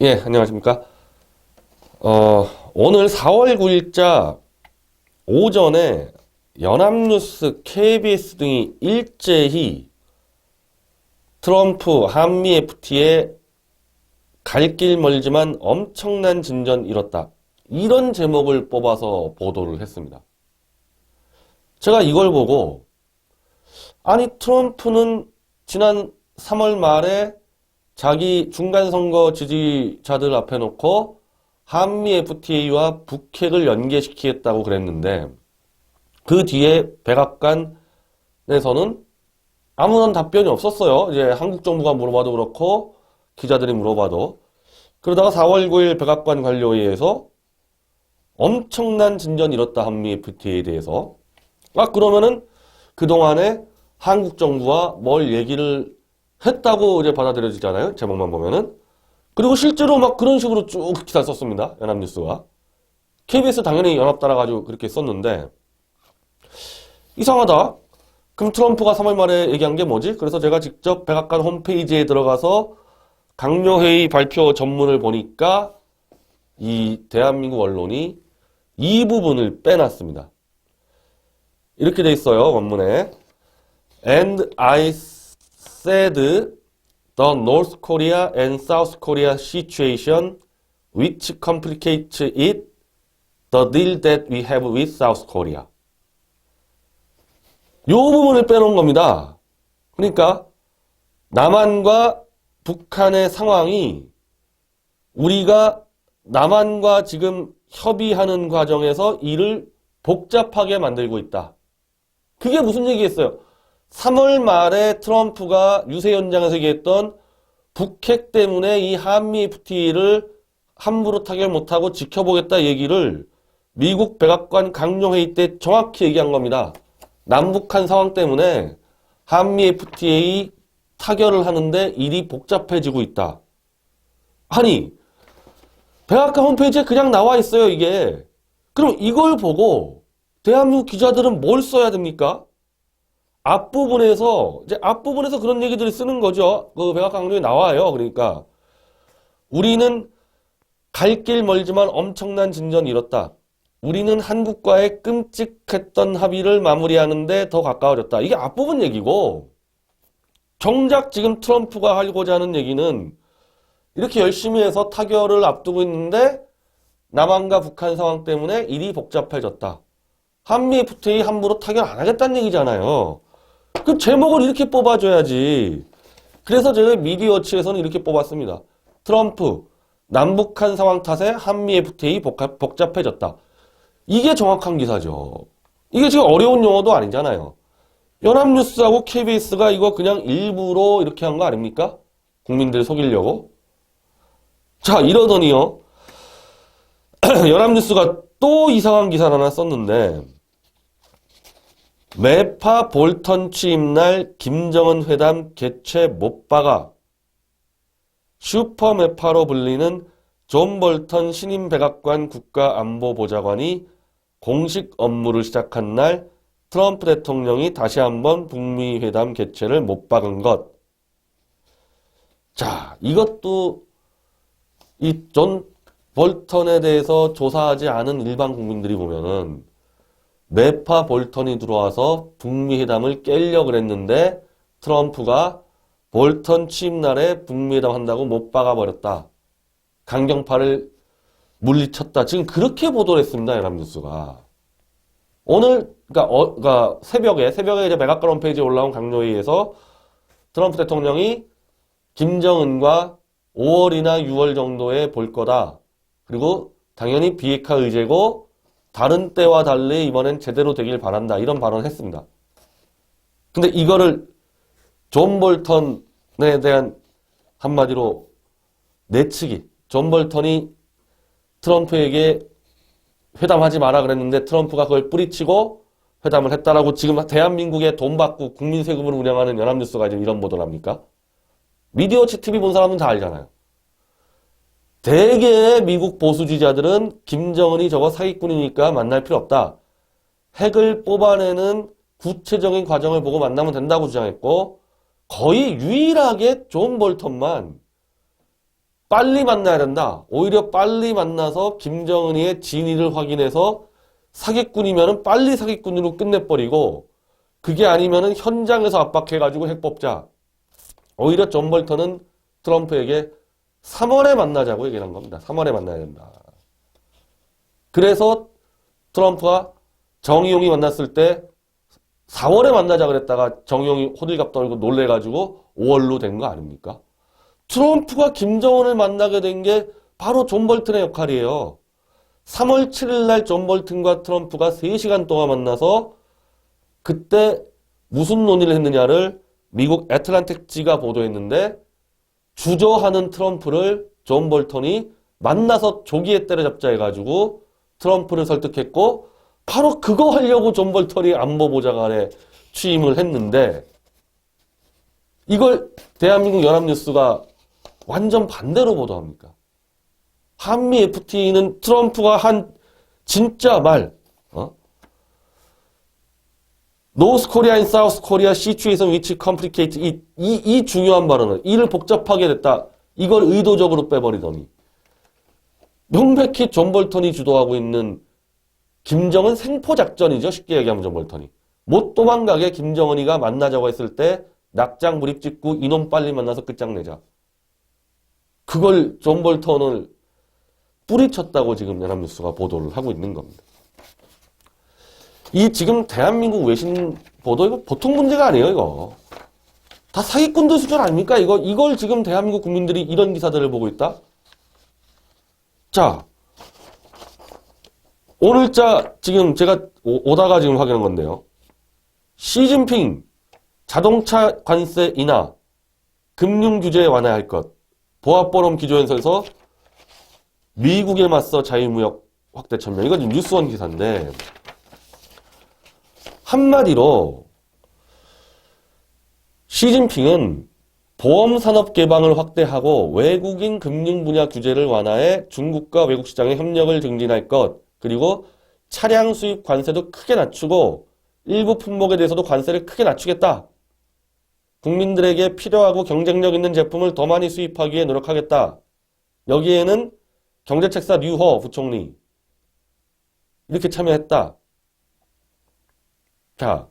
예, 안녕하십니까. 어, 오늘 4월 9일자 오전에 연합뉴스, KBS 등이 일제히 트럼프 한미 FT에 갈 길 멀지만 엄청난 진전 이뤘다. 이런 제목을 뽑아서 보도를 했습니다. 제가 이걸 보고 아니 트럼프는 지난 3월 말에 자기 중간 선거 지지자들 앞에 놓고 한미 FTA와 북핵을 연계시키겠다고 그랬는데 그 뒤에 백악관에서는 아무런 답변이 없었어요. 이제 한국 정부가 물어봐도 그렇고 기자들이 물어봐도 그러다가 4월 9일 백악관 관료회의에서 엄청난 진전이 이뤘다 한미 FTA에 대해서 아 그러면은 그동안에 한국 정부와 뭘 얘기를 했다고 이제 받아들여지잖아요. 제목만 보면은. 그리고 실제로 막 그런 식으로 쭉 기사 썼습니다. 연합뉴스가. KBS 당연히 연합 따라가지고 그렇게 썼는데, 이상하다. 그럼 트럼프가 3월 말에 얘기한 게 뭐지? 그래서 제가 직접 백악관 홈페이지에 들어가서 강요회의 발표 전문을 보니까 이 대한민국 언론이 이 부분을 빼놨습니다. 이렇게 돼 있어요, 원문에. And I said the North Korea and South Korea situation which complicates it the deal that we have with South Korea. 요 부분을 빼놓은 겁니다. 그러니까 남한과 북한의 상황이 우리가 남한과 지금 협의하는 과정에서 이를 복잡하게 만들고 있다. 그게 무슨 얘기겠어요? 3월 말에 트럼프가 유세 현장에서 얘기했던 북핵 때문에 이 한미 FTA를 함부로 타결 못하고 지켜보겠다 얘기를 미국 백악관 강요회의 때 정확히 얘기한 겁니다. 남북한 상황 때문에 한미 FTA 타결을 하는데 일이 복잡해지고 있다. 아니, 백악관 홈페이지에 그냥 나와 있어요, 이게. 그럼 이걸 보고 대한민국 기자들은 뭘 써야 됩니까? 앞부분에서 이제 앞부분에서 그런 얘기들을 쓰는 거죠. 그 백악관에 나와요. 그러니까 우리는 갈 길 멀지만 엄청난 진전이 이뤘다. 우리는 한국과의 끔찍했던 합의를 마무리하는데 더 가까워졌다. 이게 앞부분 얘기고 정작 지금 트럼프가 하고자 하는 얘기는 이렇게 열심히 해서 타결을 앞두고 있는데 남한과 북한 상황 때문에 일이 복잡해졌다. 한미 FTA 함부로 타결 안 하겠다는 얘기잖아요. 그 제목을 이렇게 뽑아줘야지. 그래서 제가 미디어치에서는 이렇게 뽑았습니다. 트럼프, 남북한 상황 탓에 한미 FTA 복합- 복잡 해졌다. 이게 정확한 기사죠. 이게 지금 어려운 용어도 아니잖아요. 연합뉴스하고 KBS가 이거 그냥 일부러 이렇게 한 거 아닙니까? 국민들 속이려고. 자, 이러더니요. 연합뉴스가 또 이상한 기사를 하나 썼는데, 매파 볼턴 취임날 김정은 회담 개최 못 박아 슈퍼 매파로 불리는 존 볼턴 신임 백악관 국가안보보좌관이 공식 업무를 시작한 날 트럼프 대통령이 다시 한번 북미 회담 개최를 못 박은 것. 자, 이것도 이 존 볼턴에 대해서 조사하지 않은 일반 국민들이 보면은 매파 볼턴이 들어와서 북미 회담을 깨려고 그랬는데 트럼프가 볼턴 취임 날에 북미 회담 한다고 못 박아버렸다. 강경파를 물리쳤다. 지금 그렇게 보도를 했습니다. 연합뉴스가. 오늘, 그니까, 어, 그니까, 새벽에, 새벽에 이제 백악관 홈페이지에 올라온 강요회의에서 트럼프 대통령이 김정은과 5월이나 6월 정도에 볼 거다. 그리고 당연히 비핵화 의제고 다른 때와 달리 이번엔 제대로 되길 바란다. 이런 발언을 했습니다. 근데 이거를 존 볼턴에 대한 한마디로 내치기. 존 볼턴이 트럼프에게 회담하지 마라 그랬는데 트럼프가 그걸 뿌리치고 회담을 했다라고 지금 대한민국에 돈 받고 국민 세금으로 운영하는 연합뉴스가 지금 이런 보도를 합니까? 미디어치 TV 본 사람은 다 알잖아요. 대개의 미국 보수주의자들은 김정은이 저거 사기꾼이니까 만날 필요 없다. 핵을 뽑아내는 구체적인 과정을 보고 만나면 된다고 주장했고 거의 유일하게 존 볼턴만 빨리 만나야 된다. 오히려 빨리 만나서 김정은이의 진위를 확인해서 사기꾼이면은 빨리 사기꾼으로 끝내버리고 그게 아니면은 현장에서 압박해가지고 핵 뽑자. 오히려 존 볼턴은 트럼프에게 3월에 만나자고 얘기를 한 겁니다. 3월에 만나야 된다. 그래서 트럼프가 정의용이 만났을 때 4월에 만나자 그랬다가 정의용이 호들갑 떨고 놀래가지고 5월로 된 거 아닙니까? 트럼프가 김정은을 만나게 된 게 바로 존 볼튼의 역할이에요. 3월 7일 날 존 볼튼과 트럼프가 3시간 동안 만나서 그때 무슨 논의를 했느냐를 미국 애틀란틱지가 보도했는데 주저하는 트럼프를 존 볼턴이 만나서 조기에 때려잡자 해가지고 트럼프를 설득했고 바로 그거 하려고 존 볼턴이 안보보좌관에 취임을 했는데 이걸 대한민국 연합뉴스가 완전 반대로 보도합니까? 한미 FTA는 트럼프가 한 진짜 말, 어? 노스 코리아 인 사우스 코리아 시츄에이션 위치 컴플리케이트 이, 이, 이 중요한 발언을 이를 복잡하게 됐다. 이걸 의도적으로 빼버리더니 명백히 존 볼턴이 주도하고 있는 김정은 생포 작전이죠. 쉽게 얘기하면 존 볼턴이 못 도망가게 김정은이가 만나자고 했을 때 낙장 무립 찍고 이놈 빨리 만나서 끝장내자. 그걸 존 볼턴을 뿌리쳤다고 지금 연합뉴스가 보도를 하고 있는 겁니다. 이 지금 대한민국 외신 보도 이거 보통 문제가 아니에요, 이거. 다 사기꾼들 수준 아닙니까? 이거 이걸 지금 대한민국 국민들이 이런 기사들을 보고 있다. 자, 오늘 자 지금 제가 오- 오다가 지금 확인한 건데요. 시진핑 자동차 관세 인하, 금융 규제 완화할 것, 보합포럼 기조연설에서 미국에 맞서 자유무역 확대 천명. 이건 뉴스원 기사인데 한마디로 시진핑은 보험 산업 개방을 확대하고 외국인 금융 분야 규제를 완화해 중국과 외국 시장의 협력을 증진할 것, 그리고 차량 수입 관세도 크게 낮추고 일부 품목에 대해서도 관세를 크게 낮추겠다. 국민들에게 필요하고 경쟁력 있는 제품을 더 많이 수입하기 위해 노력하겠다. 여기에는 경제책사 류허 부총리 이렇게 참여했다. 자,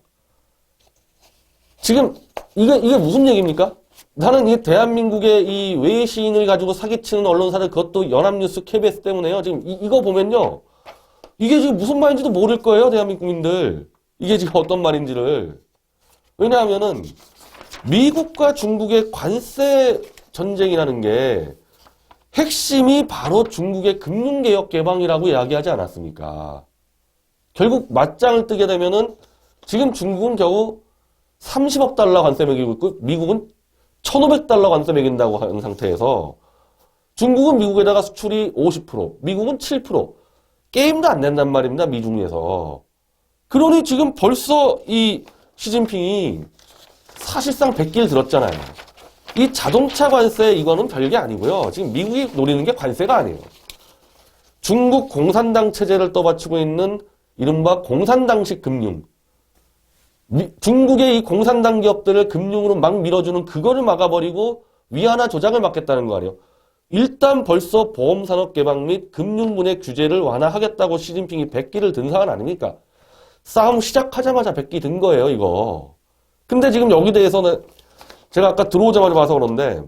지금 이게 이게 무슨 얘기입니까? 나는 이 대한민국의 이 외신을 가지고 사기치는 언론사들 그것도 연합뉴스 KBS 때문에요. 지금 이, 이거 보면요. 이게 지금 무슨 말인지도 모를 거예요, 대한민국 국민들. 이게 지금 어떤 말인지를. 왜냐하면은 미국과 중국의 관세 전쟁이라는 게 핵심이 바로 중국의 금융개혁 개방이라고 이야기하지 않았습니까? 결국 맞짱을 뜨게 되면은 지금 중국은 겨우 30억 달러 관세 매기고 있고 미국은 1,500달러 관세 매긴다고 하는 상태에서 중국은 미국에다가 수출이 50%, 미국은 7%. 게임도 안 된단 말입니다. 미중에서. 그러니 지금 벌써 이 시진핑이 사실상 100길 들었잖아요. 이 자동차 관세 이거는 별게 아니고요. 지금 미국이 노리는 게 관세가 아니에요. 중국 공산당 체제를 떠받치고 있는 이른바 공산당식 금융. 미- 중국의 이 공산당 기업들을 금융으로 막 밀어주는 그거를 막아버리고 위안화 조작을 막겠다는 거 아니에요. 일단 벌써 보험산업 개방 및 금융분야 규제를 완화하겠다고 시진핑이 100기를 든 사안 아닙니까? 싸움 시작하자마자 100기 든 거예요, 이거. 근데 지금 여기 대해서는 제가 아까 들어오자마자 봐서 그런데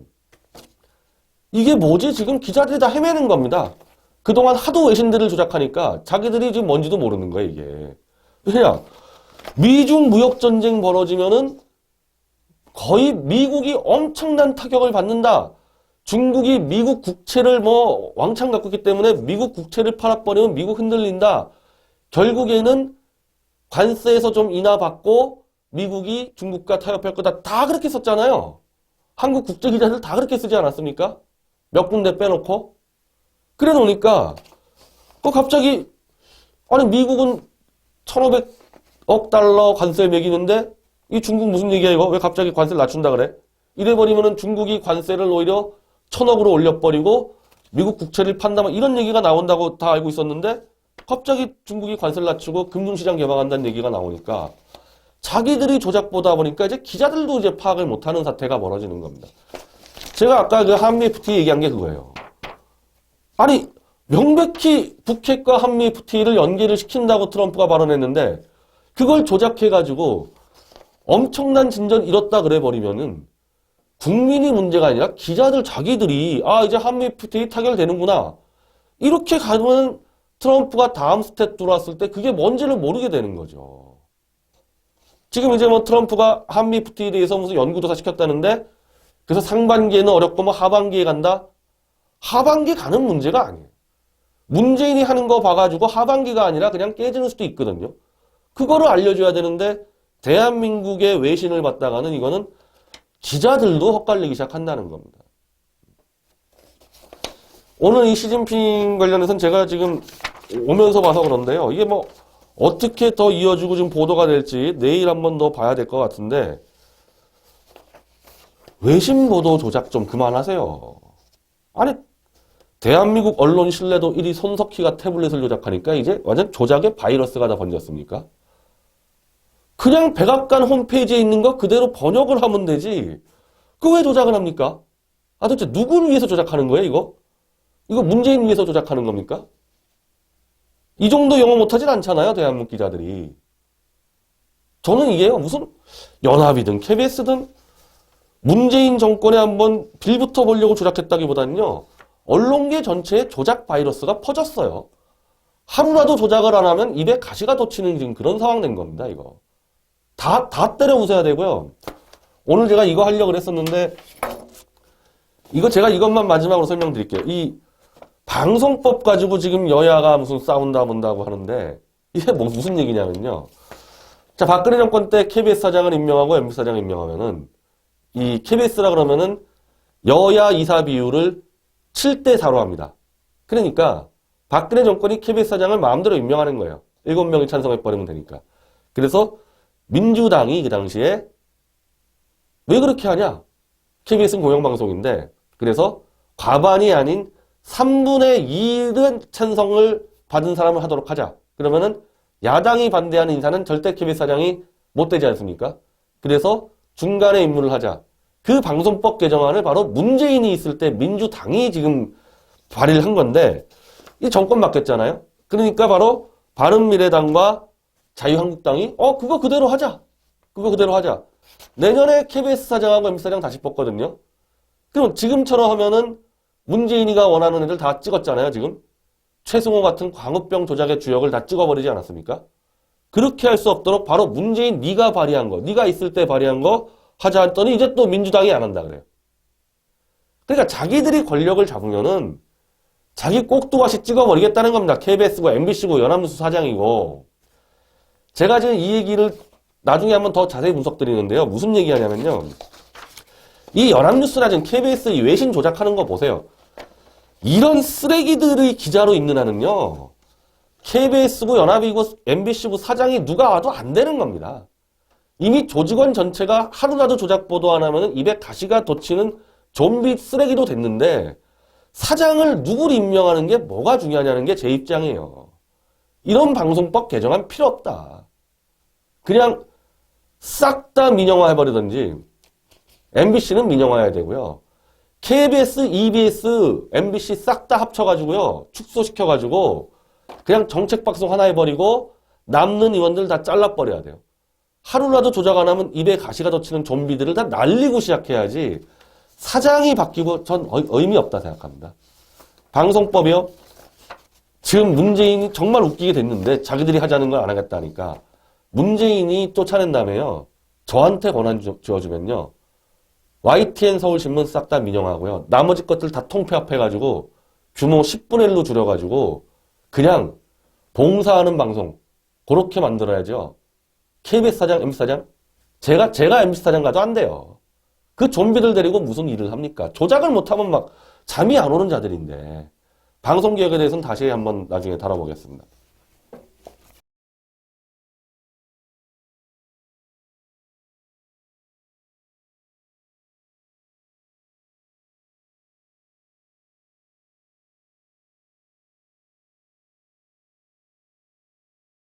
이게 뭐지? 지금 기자들이 다 헤매는 겁니다. 그동안 하도 외신들을 조작하니까 자기들이 지금 뭔지도 모르는 거예요, 이게. 왜냐? 미중 무역 전쟁 벌어지면은 거의 미국이 엄청난 타격을 받는다. 중국이 미국 국채를 뭐 왕창 갖고 있기 때문에 미국 국채를 팔아버리면 미국 흔들린다. 결국에는 관세에서 좀 인하받고 미국이 중국과 타협할 거다. 다 그렇게 썼잖아요. 한국 국제 기자들 다 그렇게 쓰지 않았습니까? 몇 군데 빼놓고. 그래 놓으니까 그 갑자기 아니 미국은 1,500 억 달러 관세 매기는데 이 중국 무슨 얘기야 이거? 왜 갑자기 관세를 낮춘다 그래? 이래 버리면은 중국이 관세를 오히려 천억으로 올려버리고 미국 국채를 판다면 이런 얘기가 나온다고 다 알고 있었는데 갑자기 중국이 관세를 낮추고 금융시장 개방한다는 얘기가 나오니까 자기들이 조작보다 보니까 이제 기자들도 이제 파악을 못하는 사태가 벌어지는 겁니다. 제가 아까 그 한미 FTA 얘기한 게 그거예요. 아니, 명백히 북핵과 한미 FTA를 연계를 시킨다고 트럼프가 발언했는데, 그걸 조작해가지고 엄청난 진전 이뤘다 그래 버리면은 국민이 문제가 아니라 기자들 자기들이 아 이제 한미 FTA 타결되는구나 이렇게 가면 트럼프가 다음 스텝 들어왔을 때 그게 뭔지를 모르게 되는 거죠. 지금 이제 뭐 트럼프가 한미 FTA에 대해서 무슨 연구조사 시켰다는데 그래서 상반기에는 어렵고 뭐 하반기에 간다? 하반기 가는 문제가 아니에요. 문재인이 하는 거 봐가지고 하반기가 아니라 그냥 깨지는 수도 있거든요. 그거를 알려줘야 되는데 대한민국의 외신을 받다가는 이거는 기자들도 헛갈리기 시작한다는 겁니다. 오늘 이 시진핑 관련해서는 제가 지금 오면서 봐서 그런데요. 이게 뭐 어떻게 더 이어지고 지금 보도가 될지 내일 한번 더 봐야 될 것 같은데 외신 보도 조작 좀 그만하세요. 아니 대한민국 언론 신뢰도 1위 손석희가 태블릿을 조작하니까 이제 완전 조작의 바이러스가 다 번졌습니까? 그냥 백악관 홈페이지에 있는 거 그대로 번역을 하면 되지. 그 왜 조작을 합니까? 아, 도대체 누구를 위해서 조작하는 거예요, 이거? 이거 문재인 위해서 조작하는 겁니까? 이 정도 영어 못하진 않잖아요, 대한민국 기자들이. 저는 이게요, 무슨 연합이든 KBS든 문재인 정권에 한번 빌붙어 보려고 조작했다기보다는요, 언론계 전체에 조작 바이러스가 퍼졌어요. 하루라도 조작을 안 하면 입에 가시가 돋치는 지금 그런 상황 된 겁니다, 이거. 다, 다 때려 부숴야 되고요. 오늘 제가 이거 하려고 그랬었는데, 이거 제가 이것만 마지막으로 설명드릴게요. 이 방송법 가지고 지금 여야가 무슨 싸운다 본다고 하는데, 이게 뭐 무슨 얘기냐면요. 자, 박근혜 정권 때 KBS 사장을 임명하고 MBC 사장을 임명하면은, 이 KBS라 그러면은 여야 이사 비율을 7대 4로 합니다. 그러니까 박근혜 정권이 KBS 사장을 마음대로 임명하는 거예요. 7명이 찬성해버리면 되니까. 그래서 민주당이 그 당시에 왜 그렇게 하냐? KBS는 공영방송인데 그래서 과반이 아닌 3분의 2는 찬성을 받은 사람을 하도록 하자. 그러면은 야당이 반대하는 인사는 절대 KBS 사장이 못 되지 않습니까? 그래서 중간에 임무를 하자. 그 방송법 개정안을 바로 문재인이 있을 때 민주당이 지금 발의를 한 건데 이 정권 바뀌었잖아요. 그러니까 바로 바른미래당과 자유한국당이 어 그거 그대로 하자. 그거 그대로 하자. 내년에 KBS 사장하고 MBC 사장 다시 뽑거든요. 그럼 지금처럼 하면은 문재인이가 원하는 애들 다 찍었잖아요. 지금 최승호 같은 광우병 조작의 주역을 다 찍어버리지 않았습니까? 그렇게 할 수 없도록 바로 문재인 네가 발의한 거, 네가 있을 때 발의한 거 하자 했더니 이제 또 민주당이 안 한다 그래요. 그러니까 자기들이 권력을 잡으면은 자기 꼭두가시 찍어버리겠다는 겁니다. KBS고 MBC고 연합뉴스 사장이고 제가 지금 이 얘기를 나중에 한번 더 자세히 분석드리는데요. 무슨 얘기하냐면요. 이 연합뉴스나 지금 KBS 이 외신 조작하는 거 보세요. 이런 쓰레기들의 기자로 있는 한은요. KBS고 연합이고 MBC고 사장이 누가 와도 안 되는 겁니다. 이미 조직원 전체가 하루라도 조작 보도 안 하면 입에 가시가 돋치는 좀비 쓰레기도 됐는데 사장을 누구를 임명하는 게 뭐가 중요하냐는 게 제 입장이에요. 이런 방송법 개정안 필요 없다. 그냥 싹 다 민영화 해버리든지 MBC는 민영화해야 되고요. KBS, EBS, MBC 싹 다 합쳐가지고요. 축소시켜가지고 그냥 정책 방송 하나 해버리고 남는 의원들 다 잘라버려야 돼요. 하루라도 조작 안 하면 입에 가시가 돋치는 좀비들을 다 날리고 시작해야지 사장이 바뀌고 전 의- 의미 없다 생각합니다. 방송법이요. 지금 문재인이 정말 웃기게 됐는데 자기들이 하자는 걸 안 하겠다니까 문재인이 쫓아낸다며요. 저한테 권한 주- 주어주면요. YTN 서울신문 싹 다 민영하고요. 나머지 것들 다 통폐합해가지고 규모 10분의 1로 줄여가지고 그냥 봉사하는 방송 그렇게 만들어야죠. KBS 사장, MBC 사장? 제가, 제가 MBC 사장 가도 안 돼요. 그 좀비들 데리고 무슨 일을 합니까? 조작을 못하면 막 잠이 안 오는 자들인데. 방송개혁에 대해서는 다시 한번 나중에 다뤄보겠습니다.